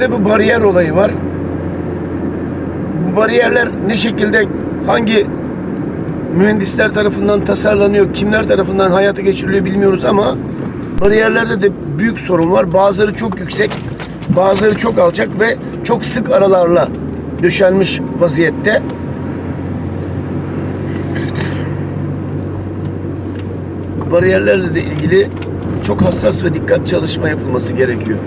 Bir de bu bariyer olayı var. Bu bariyerler ne şekilde hangi mühendisler tarafından tasarlanıyor, kimler tarafından hayata geçiriliyor bilmiyoruz ama bariyerlerde de büyük sorun var. Bazıları çok yüksek, bazıları çok alçak ve çok sık aralarla döşenmiş vaziyette. Bariyerlerle de ilgili çok hassas ve dikkat çalışma yapılması gerekiyor.